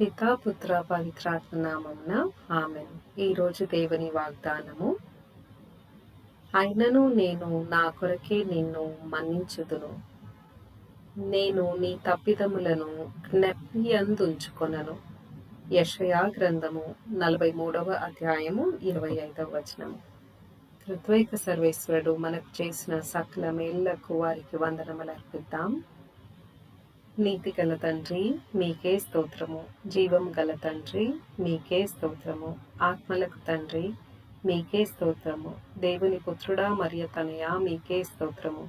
పితా పుత్ర పవిత్రాత్మ నామమున ఆమెన్. ఈరోజు దేవుని వాగ్దానము అయినను నేను నా కొరకే నిన్ను మన్నించుదును. నేను నీ తప్పిదములను జ్ఞప్తి అందుంచుకొనను యషయా గ్రంథము నలభై మూడవ అధ్యాయము ఇరవై ఐదవ వచనము. ఋత్వైక సర్వేశ్వరుడు మనకు చేసిన సకల మేళ్ళకు వారికి వందనములు అర్పిద్దాం. నీతి గల తండ్రి మీకే స్తోత్రము. జీవం గల తండ్రి మీకే స్తోత్రము. ఆత్మలకు తండ్రి మీకే స్తోత్రము. దేవుని పుత్రుడా మరియు తనయా మీకే స్తోత్రము.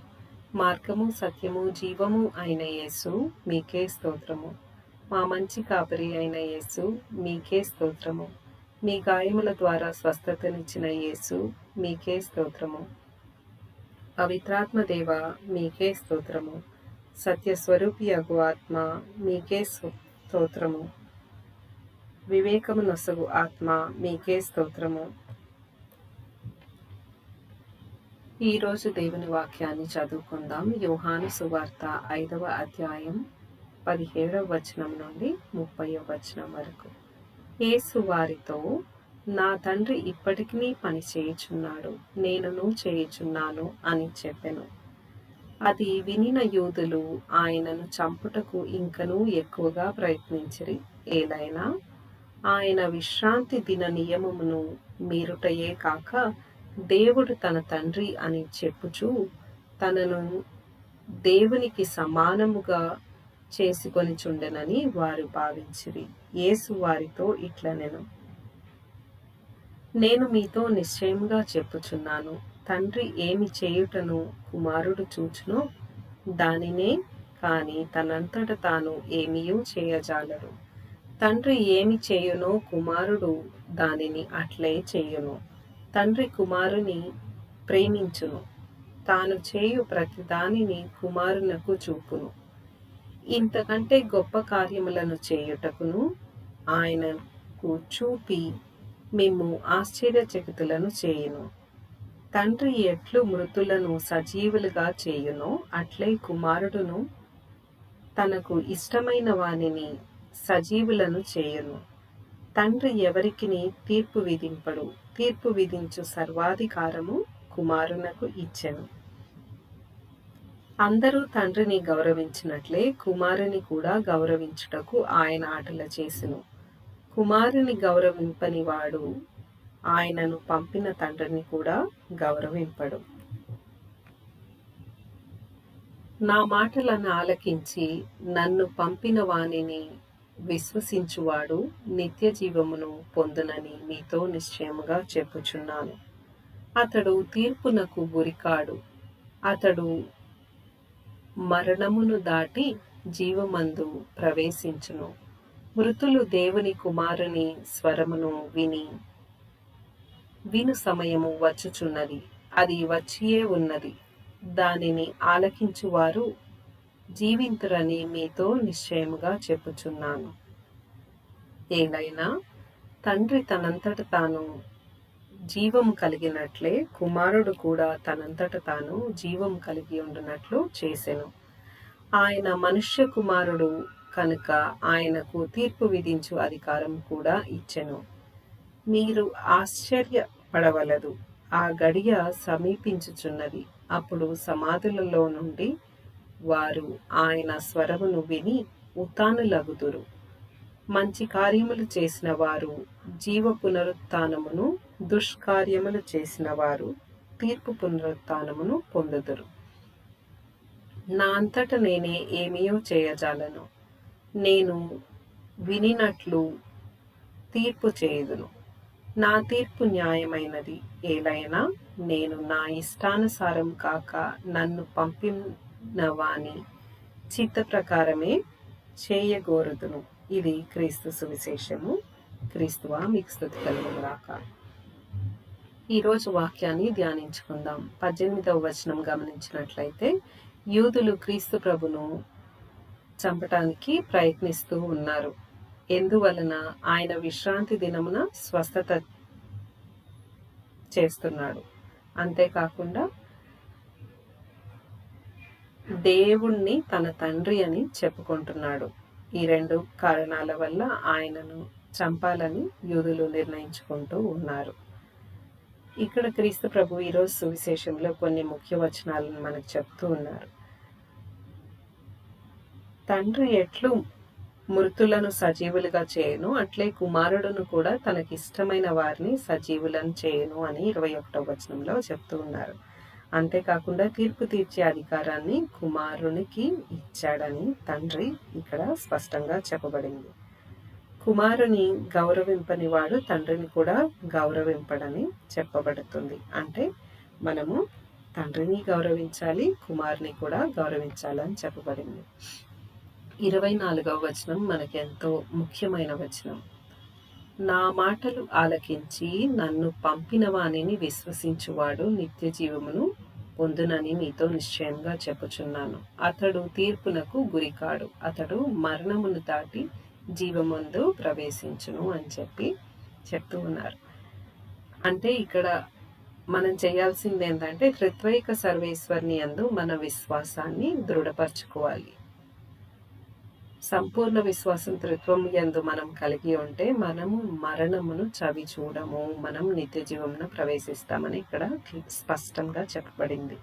మార్గము సత్యము జీవము అయిన యేసు మీకే స్తోత్రము. మా మంచి కాపరి అయిన యేసు మీకే స్తోత్రము. మీ గాయముల ద్వారా స్వస్థతనిచ్చిన యేసు మీకే స్తోత్రము. పవిత్రాత్మ దేవ మీకే స్తోత్రము. సత్యస్వరూపి అగు ఆత్మ మీకే స్తోత్రము. వివేకము నొసగు ఆత్మ మీకే స్తోత్రము. ఈరోజు దేవుని వాక్యాన్ని చదువుకుందాం. యోహాను సువార్త ఐదవ అధ్యాయం పదిహేడవ వచనం నుండి ముప్పై వచనం వరకు. యేసు వారితో నా తండ్రి ఇప్పటికీ పని చేయుచున్నాడు నేనును చేయుచున్నాను అని చెప్పెను. అది వినిన యూదులు ఆయనను చంపుటకు ఇంకనూ ఎక్కువగా ప్రయత్నించిరి. ఏదైనా ఆయన విశ్రాంతి దిన నియమమును మీరుటయే కాక దేవుడు తన తండ్రి అని చెప్పుచూ తనను దేవునికి సమానముగా చేసుకొని చుండెనని వారు భావించిరి. యేసు వారితో ఇట్లనెను. నేను మీతో నిశ్చయముగా చెప్పుచున్నాను. తండ్రి ఏమి చేయుటను కుమారుడు చూచునో దానినే కాని తనంతట తాను ఏమీయూ చేయజాలడు. తండ్రి ఏమి చేయునో కుమారుడు దానిని అట్లే చేయును. తండ్రి కుమారుని ప్రేమించును. తాను చేయు ప్రతి దానిని కుమారునకు చూపును. ఇంతకంటే గొప్ప కార్యములను చేయుటకును ఆయనకు చూపి మేము ఆశ్చర్యచకితులను చేయును. తండ్రి ఎట్లు మృతులను సజీవులుగా చేయునో అట్లే కుమారుడును తనకు ఇష్టమైన వానిని సజీవులను చేయును. తండ్రి ఎవరికిని తీర్పు విధింపడు? తీర్పు విధించు సర్వాధికారము కుమారునకు ఇచ్చెను. అందరూ తండ్రిని గౌరవించినట్లే కుమారుని కూడా గౌరవించుటకు ఆయన ఆటల చేసెను. కుమారుని గౌరవింపని వాడు ఆయనను పంపిన తండ్రిని కూడా గౌరవింపడు. నా మాటలను ఆలకించి నన్ను పంపిన వానిని విశ్వసించువాడు నిత్య జీవమును పొందునని మీతో నిశ్చయముగా చెప్పుచున్నాను. అతడు తీర్పునకు గురికాడు. అతడు మరణమును దాటి జీవమందు ప్రవేశించును. మృతులు దేవుని కుమారుని స్వరమును విని విను సమయము వచ్చుచున్నది. అది వచ్చియే ఉన్నది. దానిని ఆలకించువారు జీవింతురని మీతో నిశ్చయముగా చెప్పుచున్నాను. ఏదైనా తండ్రి తనంతట తాను జీవం కలిగినట్లే కుమారుడు కూడా తనంతట తాను జీవం కలిగి ఉండినట్లు చేసెను. ఆయన మనుష్య కుమారుడు కనుక ఆయనకు తీర్పు విధించు అధికారం కూడా ఇచ్చెను. మీరు ఆశ్చర్యపడవలదు. ఆ గడియ సమీపించుచున్నది. అప్పుడు సమాధులలో నుండి వారు ఆయన స్వరమును విని ఉతానులగుదురు మంచి కార్యములు చేసిన వారు జీవ పునరుత్నమును దుష్కార్యములు చేసిన వారు తీర్పు పునరుత్నమును పొందుదురు. నా అంతట నేనే ఏమీయో చేయజాలను. నేను వినినట్లు తీర్పు చేయుదును. నా తీర్పు న్యాయమైనది. ఏలైనా నేను నా ఇష్టానుసారం కాక నన్ను పంపినవాని చిత్త ప్రకారమే చేయగోరుదును. ఇది క్రీస్తు సువిశేషము. క్రీస్తువా మీకు స్థుతి కలుగును రాక ఈరోజు వాక్యాన్ని ధ్యానించుకుందాం. పద్దెనిమిదవ వచనం గమనించినట్లయితే యూదులు క్రీస్తు ప్రభును చంపటానికి ప్రయత్నిస్తూ ఉన్నారు. ఎందువలన ఆయన విశ్రాంతి దినమున స్వస్థత చేస్తున్నాడు. అంతేకాకుండా దేవుణ్ణి తన తండ్రి అని చెప్పుకుంటున్నాడు. ఈ రెండు కారణాల వల్ల ఆయనను చంపాలని యూదులు నిర్ణయించుకుంటూ ఉన్నారు. ఇక్కడ క్రీస్తు ప్రభు ఈరోజు సువిశేషంలో కొన్ని ముఖ్య వచనాలను మనకు చెప్తూ ఉన్నారు. తండ్రి ఎట్లు మృతులను సజీవులుగా చేయను. అట్లే కుమారుడును కూడా తనకిష్టమైన వారిని సజీవులను చేయను అని ఇరవై ఒకటో వచనంలో చెప్తూ ఉన్నారు. అంతేకాకుండా తీర్పు తీర్చే అధికారాన్ని కుమారునికి ఇచ్చాడని తండ్రి ఇక్కడ స్పష్టంగా చెప్పబడింది. కుమారుని గౌరవింపని వాడు తండ్రిని కూడా గౌరవింపడని చెప్పబడుతుంది. అంటే మనము తండ్రిని గౌరవించాలి కుమారుని కూడా గౌరవించాలని చెప్పబడింది. ఇరవై నాలుగవ వచనం మనకి ఎంతో ముఖ్యమైన వచనం. నా మాటలు ఆలకించి నన్ను పంపిన వాణిని విశ్వసించువాడు నిత్య జీవమును పొందునని మీతో నిశ్చయంగా చెప్పుచున్నాను. అతడు తీర్పునకు గురికాడు. అతడు మరణమును దాటి జీవమందు ప్రవేశించును అని చెప్పి చెప్తూ ఉన్నారు. అంటే ఇక్కడ మనం చేయాల్సింది ఏంటంటే త్రిత్వైక సర్వేశ్వరిని అందు మన విశ్వాసాన్ని దృఢపరచుకోవాలి. సంపూర్ణ విశ్వాసం త్రిత్వం ఎందు మనం కలిగి ఉంటే మనము మరణమును చవి చూడము మనం నిత్య జీవమును ప్రవేశిస్తామని ఇక్కడ స్పష్టంగా చెప్పబడింది.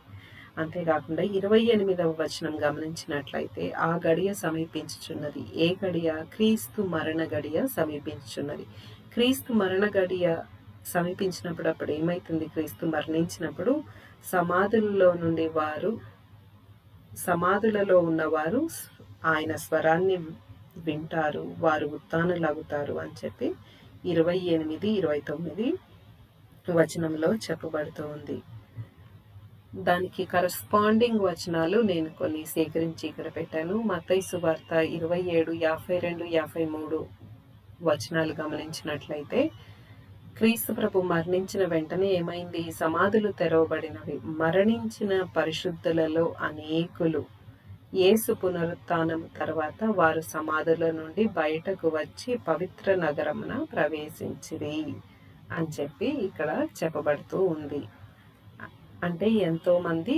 అంతేకాకుండా ఇరవై ఎనిమిదవ వచనం గమనించినట్లయితే ఆ గడియ సమీపించుచున్నది. ఏ గడియ? క్రీస్తు మరణ గడియ సమీపించుచున్నది. క్రీస్తు మరణ గడియ సమీపించినప్పుడు అప్పుడు ఏమైతుంది? క్రీస్తు మరణించినప్పుడు సమాధులలో నుండి వారు సమాధులలో ఉన్నవారు ఆయన స్వరాన్ని వింటారు వారు ఉత్తానులాగుతారు అని చెప్పి ఇరవై ఎనిమిది ఇరవై తొమ్మిది వచనంలో చెప్పబడుతూ ఉంది. దానికి కరస్పాండింగ్ వచనాలు నేను కొన్ని సేకరించి ఇక్కడ పెట్టాను. మతైసు వార్త ఇరవై ఏడు యాభై రెండు యాభై మూడు వచనాలు గమనించినట్లయితే క్రీస్తు ప్రభు మరణించిన వెంటనే ఏమైంది? సమాధులు తెరవబడినవి. మరణించిన పరిశుద్ధులలో అనేకులు యేసు పునరుత్నం తర్వాత వారు సమాధుల నుండి బయటకు వచ్చి పవిత్ర నగరమున ప్రవేశించిరి అని చెప్పి ఇక్కడ చెప్పబడుతూ ఉంది. అంటే ఎంతోమంది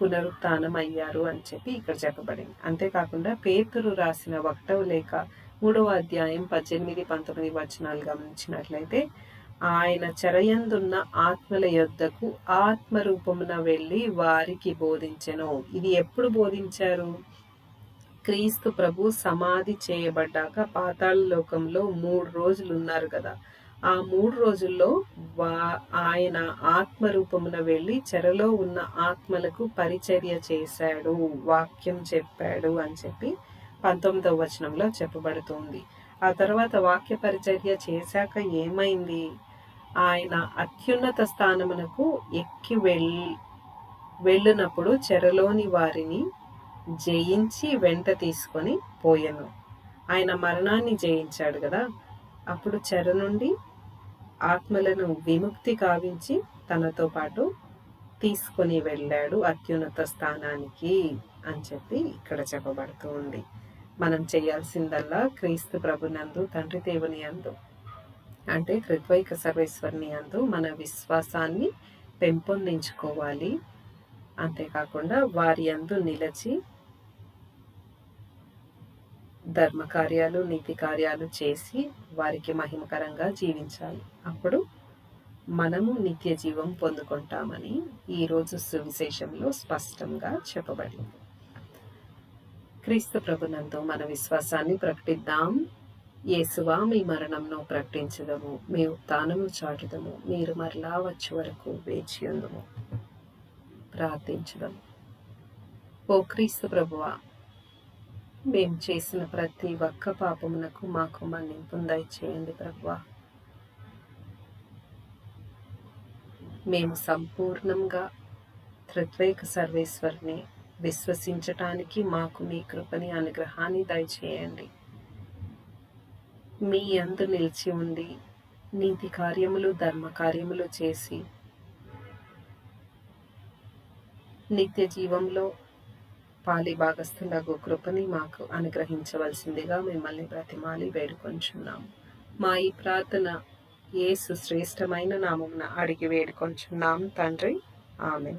పునరుత్నం అయ్యారు అని చెప్పి ఇక్కడ చెప్పబడింది. అంతేకాకుండా పేతురు రాసిన ఒకటవ లేక మూడవ అధ్యాయం పద్దెనిమిది పంతొమ్మిది వచనాలు గమనించినట్లయితే ఆయన చెరయందున్న ఆత్మల యొద్దకు ఆత్మ రూపమున వెళ్ళి వారికి బోధించెను. ఇది ఎప్పుడు బోధించారు? క్రీస్తు ప్రభు సమాధి చేయబడ్డాక పాతాళ లోకంలో మూడు రోజులు ఉన్నారు కదా. ఆ మూడు రోజుల్లో వా ఆయన ఆత్మ రూపమున వెళ్ళి చెరలో ఉన్న ఆత్మలకు పరిచర్య చేశాడు వాక్యం చెప్పాడు అని చెప్పి పంతొమ్మిదవ వచనంలో చెప్పబడుతుంది. ఆ తర్వాత వాక్య పరిచర్య చేశాక ఏమైంది? ఆయన అత్యున్నత స్థానమునకు ఎక్కి వెళ్ళి వెళ్ళినప్పుడు చెరలోని వారిని జయించి వెంట తీసుకొని పోయాను. ఆయన మరణాన్ని జయించాడు కదా. అప్పుడు చెర నుండి ఆత్మలను విముక్తి కావించి తనతో పాటు తీసుకొని వెళ్ళాడు అత్యున్నత స్థానానికి అని చెప్పి ఇక్కడ చెప్పబడుతూ ఉంది. మనం చేయాల్సిందల్లా క్రీస్తు ప్రభునందు తండ్రి దేవుని అందు అంటే త్రిద్వైక సర్వేశ్వరిని అందు మన విశ్వాసాన్ని పెంపొందించుకోవాలి. అంతేకాకుండా వారి అందు నిలచి ధర్మ కార్యాలు నీతి కార్యాలు చేసి వారికి మహిమకరంగా జీవించాలి. అప్పుడు మనము నిత్య జీవం పొందుకుంటామని ఈరోజు సువిశేషంలో స్పష్టంగా చెప్పబడింది. క్రీస్తు ప్రభునందు మన విశ్వాసాన్ని ప్రకటిద్దాం. యేసువా మీ మరణంను ప్రకటించదము మీ ఉత్థానము చాటుదము మీరు మరలా వచ్చే వరకు వేచి ఉందము. ప్రార్థించదము ఓ క్రీస్తు ప్రభువా మేము చేసిన ప్రతి ఒక్క పాపమునకు మాకు మన్నింపు చేయండి ప్రభువా. మేము సంపూర్ణంగా త్రిత్వేక సర్వేశ్వరిని విశ్వసించటానికి మాకు మీ కృపని అనుగ్రహాన్ని దయచేయండి. మీ అందు నిలిచి ఉండి నీతి కార్యములు ధర్మ కార్యములు చేసి నిత్య జీవంలో పాలి భాగస్థులకు కృపని మాకు అనుగ్రహించవలసిందిగా మిమ్మల్ని బ్రతిమాలి వేడుకొంచున్నాము మా ఈ ప్రార్థన ఏ సుశ్రేష్టమైన నామమున అడిగి వేడుకొంచున్నాం తండ్రి. ఆమె